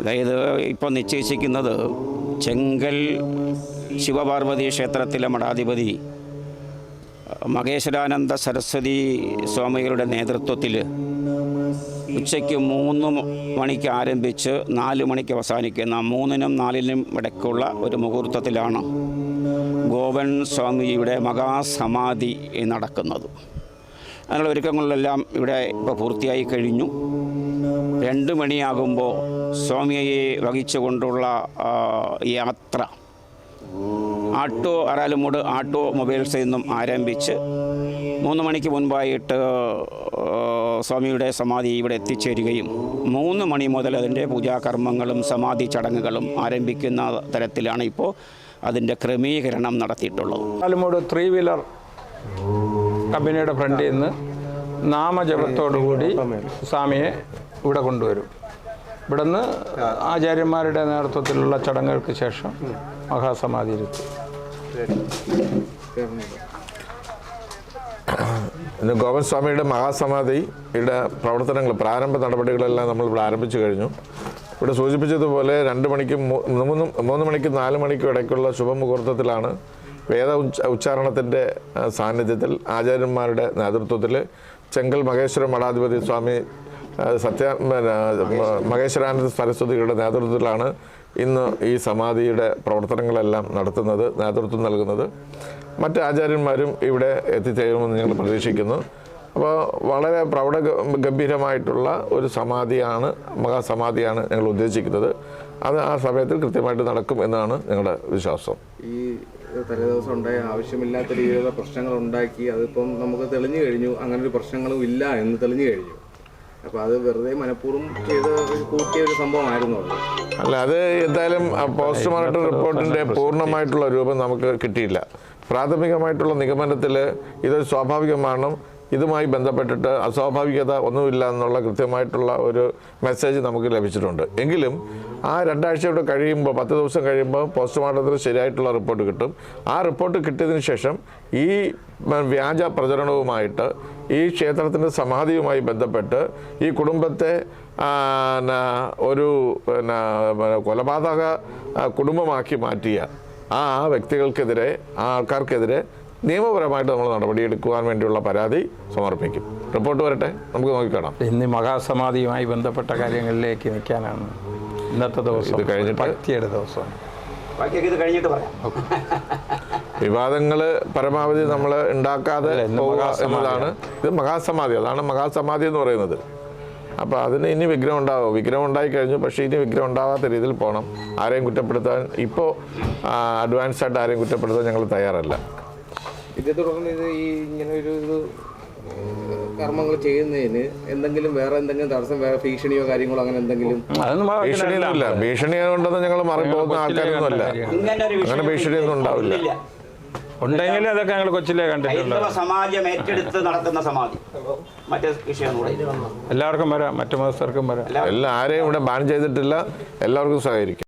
അതായത് ഇപ്പോൾ നിശ്ചയിച്ചിരിക്കുന്നത് ചെങ്കൽ ശിവപാർവതി ക്ഷേത്രത്തിലെ മഠാധിപതി മഹേശ്വരാനന്ദ സരസ്വതി സ്വാമികളുടെ നേതൃത്വത്തിൽ ഉച്ചയ്ക്ക് മൂന്ന് മണിക്ക് ആരംഭിച്ച് നാല് മണിക്ക് അവസാനിക്കുന്ന മൂന്നിനും നാലിനും ഇടയ്ക്കുള്ള ഒരു മുഹൂർത്തത്തിലാണ് ഗോവൻ സ്വാമിജിയുടെ മഹാസമാധി നടക്കുന്നത്. അതിനുള്ള ഒരുക്കങ്ങളിലെല്ലാം ഇവിടെ ഇപ്പോൾ പൂർത്തിയായി കഴിഞ്ഞു. രണ്ട് മണിയാകുമ്പോൾ സ്വാമിയെ വഹിച്ചുകൊണ്ടുള്ള യാത്ര. ആട്ടോ അറാലുമൂട് ആട്ടോ മൊബൈൽസിൽ നിന്നും ആരംഭിച്ച് മൂന്ന് മണിക്ക് മുൻപായിട്ട് സ്വാമിയുടെ സമാധി ഇവിടെ എത്തിച്ചേരുകയും മൂന്ന് മണി മുതൽ അതിന്റെ പൂജാകർമ്മങ്ങളും സമാധി ചടങ്ങുകളും ആരംഭിക്കുന്ന തരത്തിലാണ് ഇപ്പോൾ അതിന്റെ ക്രമീകരണം നടത്തിയിട്ടുള്ളത്. അരാലുമൂട് ത്രീ വീലർ കമ്പനിയുടെ ഫ്രണ്ടിൽ നിന്ന് നാമജപത്തോടുകൂടി സ്വാമിയെ ഇവിടെ കൊണ്ടുവരും. ഇവിടുന്ന് ആചാര്യന്മാരുടെ നേതൃത്വത്തിലുള്ള ചടങ്ങുകൾക്ക് ശേഷം മഹാസമാധി ഇരുത്തും. ഇന്ന് ഗോവൻ സ്വാമിയുടെ മഹാസമാധിയുടെ പ്രവർത്തനങ്ങൾ പ്രാരംഭ നടപടികളെല്ലാം നമ്മൾ ഇവിടെ ആരംഭിച്ചു കഴിഞ്ഞു. ഇവിടെ സൂചിപ്പിച്ചതുപോലെ രണ്ട് മണിക്കും മൂന്ന് മൂന്ന് മണിക്കും നാല് മണിക്കും ഇടയ്ക്കുള്ള ശുഭമുഹൂർത്തത്തിലാണ് വേദ ഉച്ച ഉച്ചാരണത്തിന്റെ സാന്നിധ്യത്തിൽ ആചാര്യന്മാരുടെ നേതൃത്വത്തിൽ ചെങ്കൽ മഹേശ്വര മഠാധിപതി സ്വാമി സത്യ മഹേശ്വരാനന്ദ സരസ്വതിയുടെ നേതൃത്വത്തിലാണ് ഇന്ന് ഈ സമാധിയുടെ പ്രവർത്തനങ്ങളെല്ലാം നടത്തുന്നത് നേതൃത്വം നൽകുന്നത്. മറ്റ് ആചാര്യന്മാരും ഇവിടെ എത്തിച്ചേരുമെന്ന് ഞങ്ങൾ പ്രതീക്ഷിക്കുന്നു. അപ്പോൾ വളരെ പ്രൗഢ ഗംഭീരമായിട്ടുള്ള ഒരു സമാധിയാണ് മഹാസമാധിയാണ് ഞങ്ങൾ ഉദ്ദേശിക്കുന്നത്. അത് ആ സമയത്തിൽ കൃത്യമായിട്ട് നടക്കും എന്നാണ് ഞങ്ങളുടെ വിശ്വാസം. ഈ തലേദിവസം ഉണ്ടായ ആവശ്യമില്ലാത്ത രീതിയിലുള്ള പ്രശ്നങ്ങൾ ഉണ്ടാക്കി അതിപ്പം നമുക്ക് തെളിഞ്ഞു കഴിഞ്ഞു. അങ്ങനെ ഒരു പ്രശ്നങ്ങളും ഇല്ല എന്ന് തെളിഞ്ഞു കഴിഞ്ഞു. അപ്പോൾ അത് വെറുതെ മനഃപൂർവം ചെയ്ത് ഒരു കൂട്ടിയ ഒരു സംഭവമായിരുന്നു അത്. അല്ല അത് എന്തായാലും പോസ്റ്റ്മോർട്ടം റിപ്പോർട്ടിന്റെ പൂർണമായിട്ടുള്ള രൂപം നമുക്ക് കിട്ടിയില്ല. പ്രാഥമികമായിട്ടുള്ള നിഗമനത്തിൽ ഇതൊരു സ്വാഭാവികമാണ് ഇതുമായി ബന്ധപ്പെട്ടിട്ട് അസ്വാഭാവികത ഒന്നുമില്ല എന്നുള്ള കൃത്യമായിട്ടുള്ള ഒരു മെസ്സേജ് നമുക്ക് ലഭിച്ചിട്ടുണ്ട്. എങ്കിലും ആ രണ്ടാഴ്ചയോടെ കഴിയുമ്പോൾ പത്ത് ദിവസം കഴിയുമ്പോൾ പോസ്റ്റ്മോർട്ടത്തിൽ ശരിയായിട്ടുള്ള റിപ്പോർട്ട് കിട്ടും. ആ റിപ്പോർട്ട് കിട്ടിയതിന് ശേഷം ഈ വ്യാജ പ്രചരണവുമായിട്ട് ഈ ക്ഷേത്രത്തിന്റെ സമാധിയുമായി ബന്ധപ്പെട്ട് ഈ കുടുംബത്തെ ഒരു കൊലപാതക കുടുംബമാക്കി മാറ്റിയ ആ വ്യക്തികൾക്കെതിരെ ആ ആൾക്കാർക്കെതിരെ നിയമപരമായിട്ട് നമ്മൾ നടപടിയെടുക്കുവാൻ വേണ്ടിയുള്ള പരാതി സമർപ്പിക്കും. റിപ്പോർട്ട് വരട്ടെ. നമുക്ക് നോക്കിക്കാണാം. ഇന്ന് മഹാസമാധിയുമായി ബന്ധപ്പെട്ട കാര്യങ്ങളിലേക്ക് നിൽക്കാനാണ് ഇന്നത്തെ ദിവസം ഇത് കഴിഞ്ഞിട്ട്? ഭക്തിയുടെ ദിവസം. ബാക്കിയൊക്കെ കഴിഞ്ഞിട്ട് പറയാം. വിവാദങ്ങൾ പരമാവധി നമ്മൾ ഉണ്ടാക്കാതെ. എന്നതാണ്. ഇത് മഹാസമാധി അതാണ് മഹാസമാധി എന്ന് പറയുന്നത്. അപ്പോൾ അതിന് ഇനി വിഗ്രഹം ഉണ്ടാവും? വിഗ്രഹം ഉണ്ടായി കഴിഞ്ഞു പക്ഷേ ഇനി വിഗ്രഹം ഉണ്ടാവാത്ത രീതിയിൽ പോകണം ആരെയും കുറ്റപ്പെടുത്താൻ ഇപ്പോൾ അഡ്വാൻസ് ആയിട്ട് ആരെയും കുറ്റപ്പെടുത്താൻ ഞങ്ങൾ തയ്യാറല്ല. ഇതേ തുടർന്ന് ഇത് ഈ ഇങ്ങനെ ഒരു ഇത് കർമ്മങ്ങൾ ചെയ്യുന്നതിന് എന്തെങ്കിലും വേറെ എന്തെങ്കിലും തടസ്സം വേറെ ഭീഷണിയോ കാര്യങ്ങളോ അങ്ങനെ എന്തെങ്കിലും? അതൊന്നും ഭീഷണിയൊന്നുമില്ല ഭീഷണി കൊണ്ടൊന്നും ഞങ്ങൾ മാറിപ്പോകുന്ന ആൾക്കാരൊന്നുമല്ല ഇങ്ങനെ ഒരു അങ്ങനെ ഭീഷണിയൊന്നും ഉണ്ടാവില്ല. ഉണ്ടെങ്കിലും ഉണ്ടെങ്കിൽ അതൊക്കെ ഞങ്ങൾ കൊച്ചിലേ കണ്ടിട്ടുള്ളത് ഹൈന്ദവ സമാജം ഏറ്റെടുത്ത് നടത്തുന്ന സമാധി. മറ്റേ എല്ലാവർക്കും വരാം. മറ്റു മതസ്ഥർക്കും വരാം. എല്ലാം ആരെയും ഇവിടെ ബാൻ ചെയ്തിട്ടില്ല. എല്ലാവർക്കും സഹകരിക്കും.